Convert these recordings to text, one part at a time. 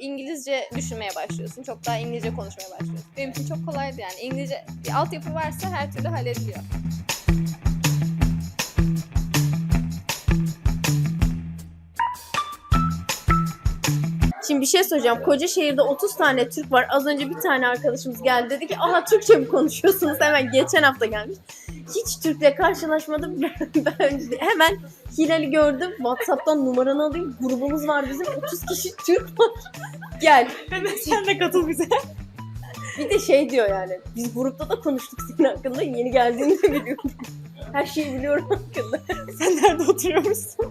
İngilizce düşünmeye başlıyorsun. Çok daha İngilizce konuşmaya başlıyorsun. Benim için çok kolaydı yani. İngilizce bir altyapı varsa her türlü hallediliyor. Şimdi bir şey söyleyeceğim. Koca şehirde 30 tane Türk var. Az önce bir tane arkadaşımız geldi dedi ki aha Türkçe mi konuşuyorsunuz? Hemen geçen hafta gelmiş. Hiç Türk'le karşılaşmadım. Ben, hemen Hilal'i gördüm. Whatsapp'tan numaranı alayım. Grubumuz var bizim. 30 kişi Türk var. Gel. Sen de katıl bize. Bir de şey diyor yani. Biz grupta da konuştuk senin hakkında. Yeni geldiğini de biliyorum. Her şeyi biliyorum hakkında. Sen nerede oturuyormuşsun?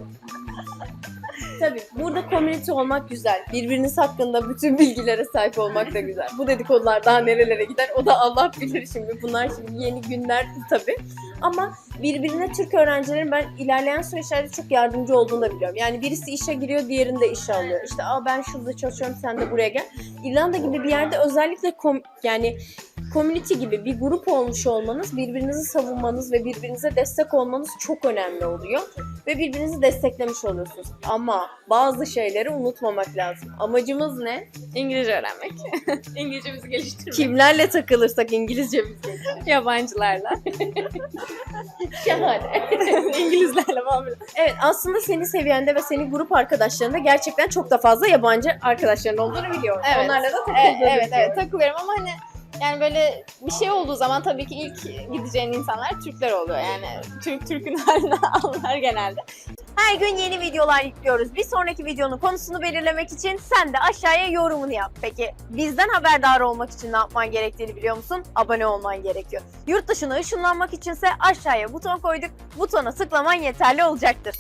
Tabii burada community olmak güzel. Birbiriniz hakkında bütün bilgilere sahip olmak da güzel. Bu dedikodular daha nerelere gider o da Allah bilir şimdi. Bunlar şimdi yeni günler tabii. Ama birbirine Türk öğrencilerin ben ilerleyen süreçlerde çok yardımcı olduğunu da biliyorum. Yani birisi işe giriyor, diğerini de işe alıyor. İşte Aa, ben şurada çalışıyorum, sen de buraya gel. İrlanda gibi bir yerde özellikle kom- yani community gibi bir grup olmuş olmanız, birbirinizi savunmanız ve birbirinize destek olmanız çok önemli oluyor ve birbirinizi desteklemiş oluyorsunuz. Ama bazı şeyleri unutmamak lazım. Amacımız ne? İngilizce öğrenmek. İngilizcemizi geliştirmek. Kimlerle takılırsak İngilizcemiz gelir. Yabancılarla. Şahane. İngilizlerle muhabbet. evet aslında senin seviyende ve senin grup arkadaşlarında gerçekten çok da fazla yabancı arkadaşların olduğunu biliyorum. Evet. Onlarla da Evet, takıldığını evet, biliyorum. evet takılıyorum ama hani yani böyle bir şey olduğu zaman tabii ki ilk gideceğin insanlar Türkler oluyor. Yani Türk Türk'ün haline alırlar genelde. Her gün yeni videolar yüklüyoruz. Bir sonraki videonun konusunu belirlemek için sen de aşağıya yorumunu yap. Peki bizden haberdar olmak için ne yapman gerektiğini biliyor musun? Abone olman gerekiyor. Yurt dışına ışınlanmak içinse aşağıya buton koyduk. Butona tıklaman yeterli olacaktır.